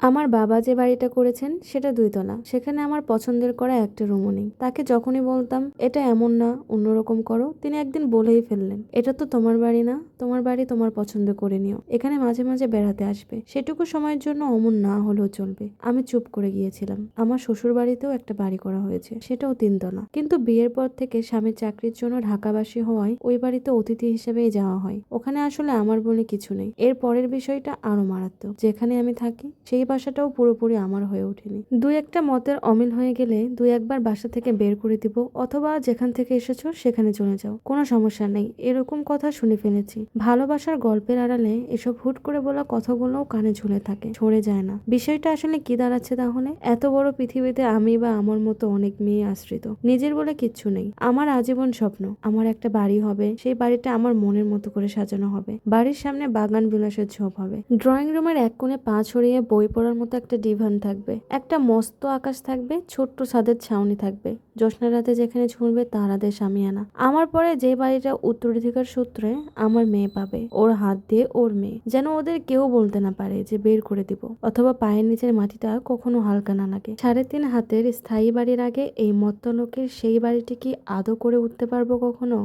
আমার বাবা যে বাড়িটা করেছেন, সেটা দুইতলা। সেখানে আমার পছন্দের করা একটা রুমও নেই। তাকে যখনই বলতাম, এটা এমন না, অন্যরকম করো, তিনি একদিন বলেই ফেললেন, এটা তো তোমার বাড়ি না, তোমার বাড়ি তোমার পছন্দ করে নিও। এখানে মাঝে মাঝে বেড়াতে আসবে। সেটুকু সময়ের জন্য অমন না হলেও চলবে। আমি চুপ করে গিয়েছিলাম। আমার শ্বশুর বাড়িতেও একটা বাড়ি করা হয়েছে। সেটাও তিনতলা। কিন্তু বিয়ের পর থেকে স্বামীর চাকরির জন্য ঢাকাবাসী হওয়ায় ওই বাড়িতে অতিথি হিসেবেই যাওয়া হয়। ওখানে আসলে আমার বলে কিছু নেই। এর পরের বিষয়টা আরও মারাত্মক। যেখানে আমি থাকি, সেই বাসাটাও পুরোপুরি আমার হয়ে ওঠেনি। দুই একটা মতের অমিল হয়ে গেলে দুই একবার বাসা থেকে বের করে দিব অথবা যেখান থেকে এসেছ সেখানে চলে যাও। কোনো সমস্যা নেই, এরকম কথা শুনে ফেলেছি। ভালোবাসার গল্পের আড়ালে এসব হুট করে বলা কথাগুলোও কানে ঝুলে থাকে সরে যায় না। বিষয়টা আসলে কি দাঁড়াচ্ছে তাহলে? এত বড় পৃথিবীতে আমি বা আমার মতো অনেক মেয়ে আশ্রিত। নিজের বলে কিচ্ছু নেই। আমার আজীবন স্বপ্ন, আমার একটা বাড়ি হবে, সেই বাড়িটা আমার মনের মতো করে সাজানো হবে। বাড়ির সামনে বাগান বিলাসের ঝোপ হবে। ড্রয়িং রুমের এক কোণে পা ছড়িয়ে বই পড়ার মতো একটা ডিভান থাকবে। একটা মস্ত আকাশ থাকবে, ছোট্ট ছাদের ছাউনি থাকবে। জ্যোৎস্না রাতে যেখানে ছুঁড়বে তারাদের সামিয়ানা আমার পরে যে বাড়িটা উত্তরাধিকার সূত্রে আমার মেয়ে পাবে, ওর হাত দিয়ে ওর মেয়ে। যেন ওদের কেউ বলতে না পারে যে বের করে দিব, অথবা পায়ের নিচের মাটিটা কখনো হালকা না লাগে। সাড়ে তিন হাতের স্থায়ী বাড়ির আগে এই মত্ত লোকের সেই বাড়িটি কি আদৌ করে উঠতে পারব কখনো?